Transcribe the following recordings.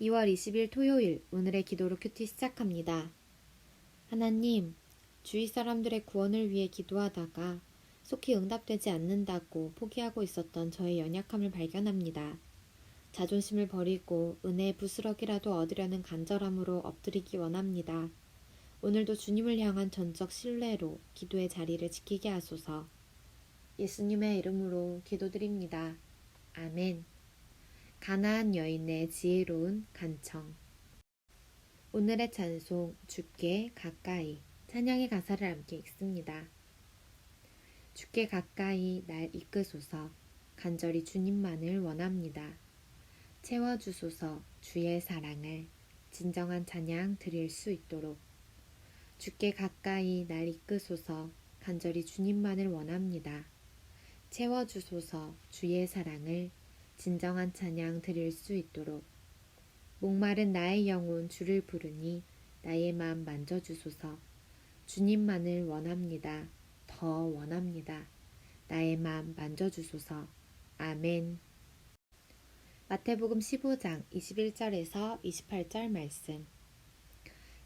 2월 20일 토요일 오늘의 기도로 큐티 시작합니다. 하나님, 주위 사람들의 구원을 위해 기도하다가 속히 응답되지 않는다고 포기하고 있었던 저의 연약함을 발견합니다. 자존심을 버리고 은혜의 부스러기라도 얻으려는 간절함으로 엎드리기 원합니다. 오늘도 주님을 향한 전적 신뢰로 기도의 자리를 지키게 하소서. 예수님의 이름으로 기도드립니다. 아멘. 가나안 여인의 지혜로운 간청. 오늘의 찬송 주께 가까이 찬양의 가사를 함께 읽습니다. 주께 가까이 날 이끄소서 간절히 주님만을 원합니다. 채워주소서 주의 사랑을 진정한 찬양 드릴 수 있도록 주께 가까이 날 이끄소서 간절히 주님만을 원합니다. 채워주소서 주의 사랑을 진정한 찬양 드릴 수 있도록 목마른 나의 영혼 주를 부르니 나의 마음 만져주소서 주님만을 원합니다. 더 원합니다. 나의 마음 만져주소서. 아멘. 마태복음 15장 21절에서 28절 말씀.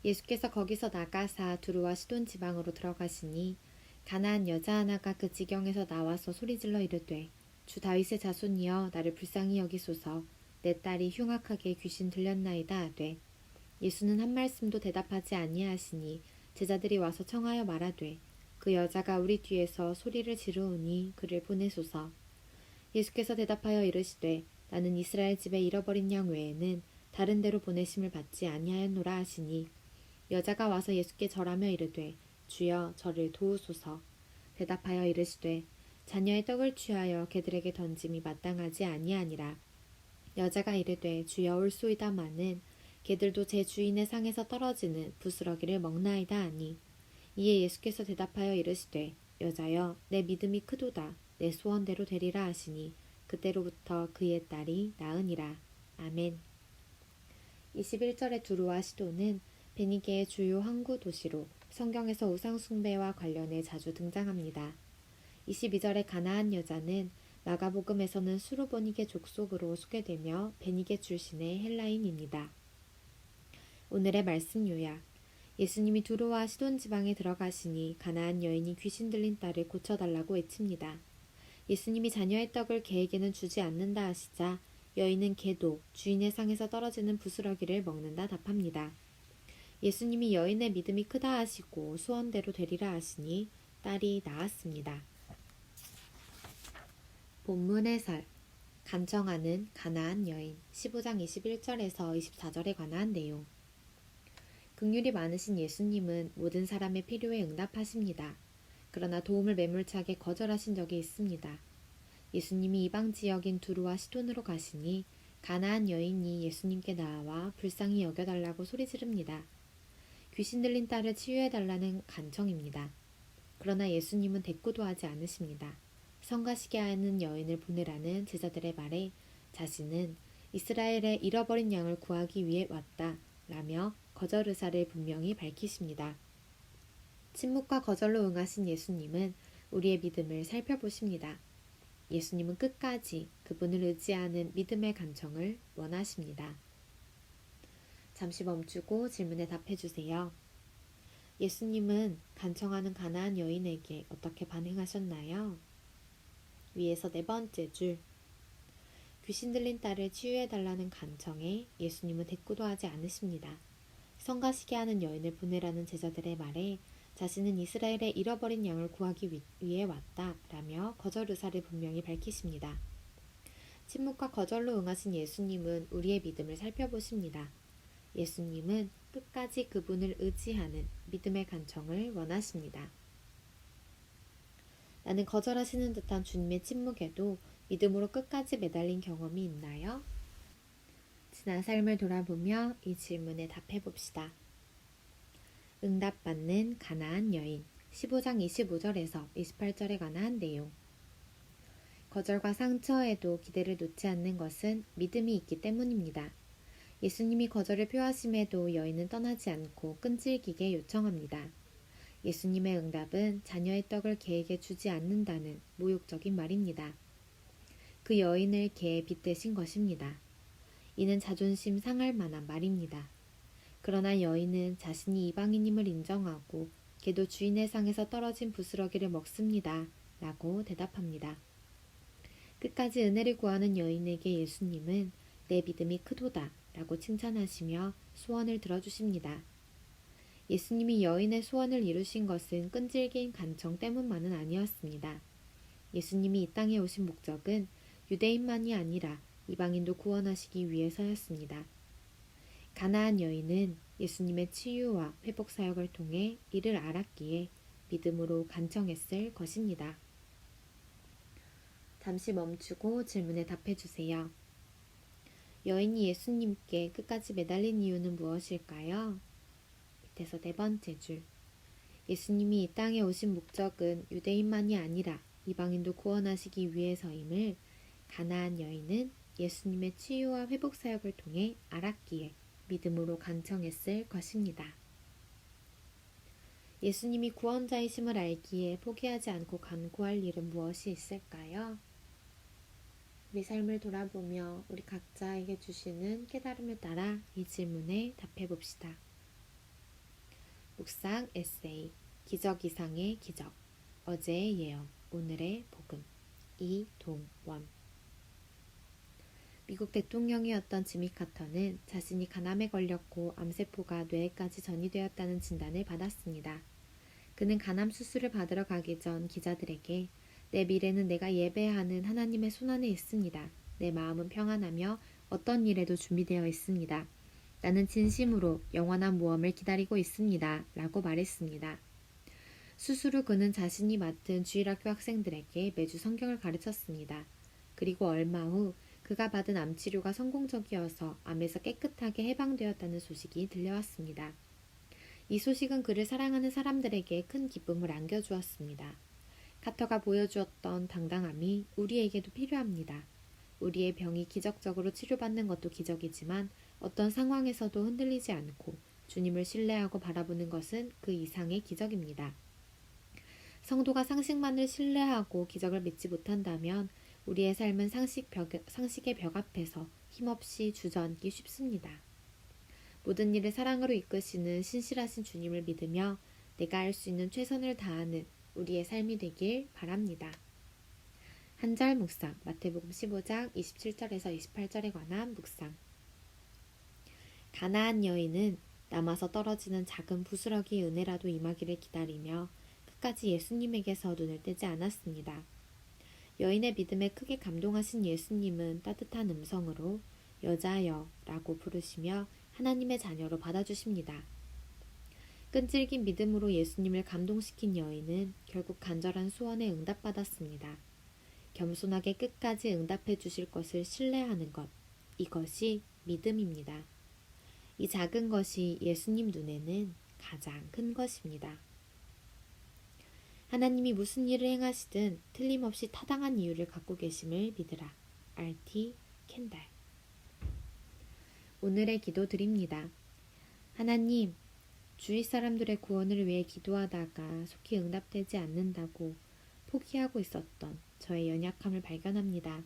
예수께서 거기서 나가사 두루와 시돈 지방으로 들어가시니 가나안 여자 하나가 그 지경에서 나와서 소리질러 이르되 주 다윗의 자손이여 나를 불쌍히 여기소서. 내 딸이 흉악하게 귀신 들렸나이다 하되 예수는 한 말씀도 대답하지 아니하시니 제자들이 와서 청하여 말하되 그 여자가 우리 뒤에서 소리를 지르오니 그를 보내소서. 예수께서 대답하여 이르시되 나는 이스라엘 집에 잃어버린 양 외에는 다른 데로 보내심을 받지 아니하였노라 하시니 여자가 와서 예수께 절하며 이르되 주여 저를 도우소서. 대답하여 이르시되 자녀의 떡을 취하여 개들에게 던짐이 마땅하지 아니하니라. 여자가 이르되 주여 올소이다마는 개들도 제 주인의 상에서 떨어지는 부스러기를 먹나이다 하니. 이에 예수께서 대답하여 이르시되 여자여 내 믿음이 크도다. 내 소원대로 되리라 하시니 그때로부터 그의 딸이 나으니라. 아멘. 21절의 두루와 시도는 베니게의 주요 항구 도시로 성경에서 우상 숭배와 관련해 자주 등장합니다. 22절의 가나안 여자는 마가복음에서는 수르보니게 족속으로 소개되며 베니게 출신의 헬라인입니다. 오늘의 말씀 요약. 예수님이 두루와 시돈 지방에 들어가시니 가나안 여인이 귀신 들린 딸을 고쳐달라고 외칩니다. 예수님이 자녀의 떡을 개에게는 주지 않는다 하시자 여인은 개도 주인의 상에서 떨어지는 부스러기를 먹는다 답합니다. 예수님이 여인의 믿음이 크다 하시고 소원대로 되리라 하시니 딸이 나았습니다. 본문 해설 간청하는 가나안 여인 15장 21절에서 24절에 관한 내용 극률이 많으신 예수님은 모든 사람의 필요에 응답하십니다. 그러나 도움을 매몰차게 거절하신 적이 있습니다. 예수님이 이방 지역인 두루와 시돈으로 가시니 가나안 여인이 예수님께 나와 불쌍히 여겨달라고 소리 지릅니다. 귀신 들린 딸을 치유해달라는 간청입니다. 그러나 예수님은 대꾸도 하지 않으십니다. 성가시게 하는 여인을 보내라는 제자들의 말에 자신은 이스라엘의 잃어버린 양을 구하기 위해 왔다 라며 거절 의사를 분명히 밝히십니다. 침묵과 거절로 응하신 예수님은 우리의 믿음을 살펴보십니다. 예수님은 끝까지 그분을 의지하는 믿음의 간청을 원하십니다. 잠시 멈추고 질문에 답해 주세요. 예수님은 간청하는 가나안 여인에게 어떻게 반응하셨나요? 위에서 네 번째 줄. 귀신 들린 딸을 치유해 달라는 간청에 예수님은 대꾸도 하지 않으십니다. 성가시게 하는 여인을 보내라는 제자들의 말에 자신은 이스라엘의 잃어버린 양을 구하기 위해 왔다 라며 거절 의사를 분명히 밝히십니다. 침묵과 거절로 응하신 예수님은 우리의 믿음을 살펴보십니다. 예수님은 끝까지 그분을 의지하는 믿음의 간청을 원하십니다. 나는 거절하시는 듯한 주님의 침묵에도 믿음으로 끝까지 매달린 경험이 있나요? 지난 삶을 돌아보며 이 질문에 답해 봅시다. 응답받는 가나안 여인 15장 25절에서 28절에 관한 내용 거절과 상처에도 기대를 놓지 않는 것은 믿음이 있기 때문입니다. 예수님이 거절을 표하심에도 여인은 떠나지 않고 끈질기게 요청합니다. 예수님의 응답은 자녀의 떡을 개에게 주지 않는다는 모욕적인 말입니다. 그 여인을 개에 빗대신 것입니다. 이는 자존심 상할 만한 말입니다. 그러나 여인은 자신이 이방인임을 인정하고 개도 주인의 상에서 떨어진 부스러기를 먹습니다. 라고 대답합니다. 끝까지 은혜를 구하는 여인에게 예수님은 내 믿음이 크도다 라고 칭찬하시며 소원을 들어주십니다. 예수님이 여인의 소원을 이루신 것은 끈질긴 간청 때문만은 아니었습니다. 예수님이 이 땅에 오신 목적은 유대인만이 아니라 이방인도 구원하시기 위해서였습니다. 가나안 여인은 예수님의 치유와 회복 사역을 통해 이를 알았기에 믿음으로 간청했을 것입니다. 잠시 멈추고 질문에 답해 주세요. 여인이 예수님께 끝까지 매달린 이유는 무엇일까요? 밑에서 네 번째 줄. 예수님이 이 땅에 오신 목적은 유대인만이 아니라 이방인도 구원하시기 위해서임을 가나안 여인은 예수님의 치유와 회복 사역을 통해 알았기에 믿음으로 간청했을 것입니다. 예수님이 구원자이심을 알기에 포기하지 않고 간구할 일은 무엇이 있을까요? 우리 삶을 돌아보며 우리 각자에게 주시는 깨달음을 따라 이 질문에 답해 봅시다. 묵상 에세이 기적 이상의 기적 어제의 예언 오늘의 복음 이동원 미국 대통령이었던 지미 카터는 자신이 간암에 걸렸고 암세포가 뇌에까지 전이되었다는 진단을 받았습니다. 그는 간암 수술을 받으러 가기 전 기자들에게 내 미래는 내가 예배하는 하나님의 손안에 있습니다. 내 마음은 평안하며 어떤 일에도 준비되어 있습니다. 나는 진심으로 영원한 모험을 기다리고 있습니다. 라고 말했습니다. 수술 후 그는 자신이 맡은 주일학교 학생들에게 매주 성경을 가르쳤습니다. 그리고 얼마 후 그가 받은 암 치료가 성공적이어서 암에서 깨끗하게 해방되었다는 소식이 들려왔습니다. 이 소식은 그를 사랑하는 사람들에게 큰 기쁨을 안겨주었습니다. 카터가 보여주었던 당당함이 우리에게도 필요합니다. 우리의 병이 기적적으로 치료받는 것도 기적이지만 어떤 상황에서도 흔들리지 않고 주님을 신뢰하고 바라보는 것은 그 이상의 기적입니다. 성도가 상식만을 신뢰하고 기적을 믿지 못한다면 우리의 삶은 상식 벽, 상식의 벽 앞에서 힘없이 주저앉기 쉽습니다. 모든 일을 사랑으로 이끄시는 신실하신 주님을 믿으며 내가 할 수 있는 최선을 다하는 우리의 삶이 되길 바랍니다. 한절 묵상 마태복음 15장 27절에서 28절에 관한 묵상 가나안 여인은 남아서 떨어지는 작은 부스러기 은혜라도 임하기를 기다리며 끝까지 예수님에게서 눈을 떼지 않았습니다. 여인의 믿음에 크게 감동하신 예수님은 따뜻한 음성으로 여자여 라고 부르시며 하나님의 자녀로 받아주십니다. 끈질긴 믿음으로 예수님을 감동시킨 여인은 결국 간절한 소원에 응답받았습니다. 겸손하게 끝까지 응답해 주실 것을 신뢰하는 것, 이것이 믿음입니다. 이 작은 것이 예수님 눈에는 가장 큰 것입니다. 하나님이 무슨 일을 행하시든 틀림없이 타당한 이유를 갖고 계심을 믿으라. RT 캔달 오늘의 기도 드립니다. 하나님, 주위 사람들의 구원을 위해 기도하다가 속히 응답되지 않는다고 포기하고 있었던 저의 연약함을 발견합니다.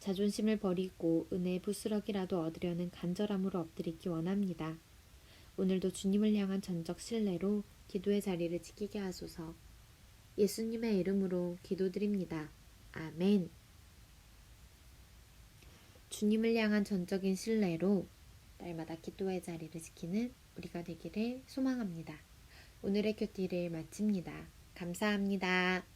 자존심을 버리고 은혜의 부스러기라도 얻으려는 간절함으로 엎드리기 원합니다. 오늘도 주님을 향한 전적 신뢰로 기도의 자리를 지키게 하소서. 예수님의 이름으로 기도드립니다. 아멘. 주님을 향한 전적인 신뢰로 날마다 기도의 자리를 지키는 우리가 되기를 소망합니다. 오늘의 큐티를 마칩니다. 감사합니다.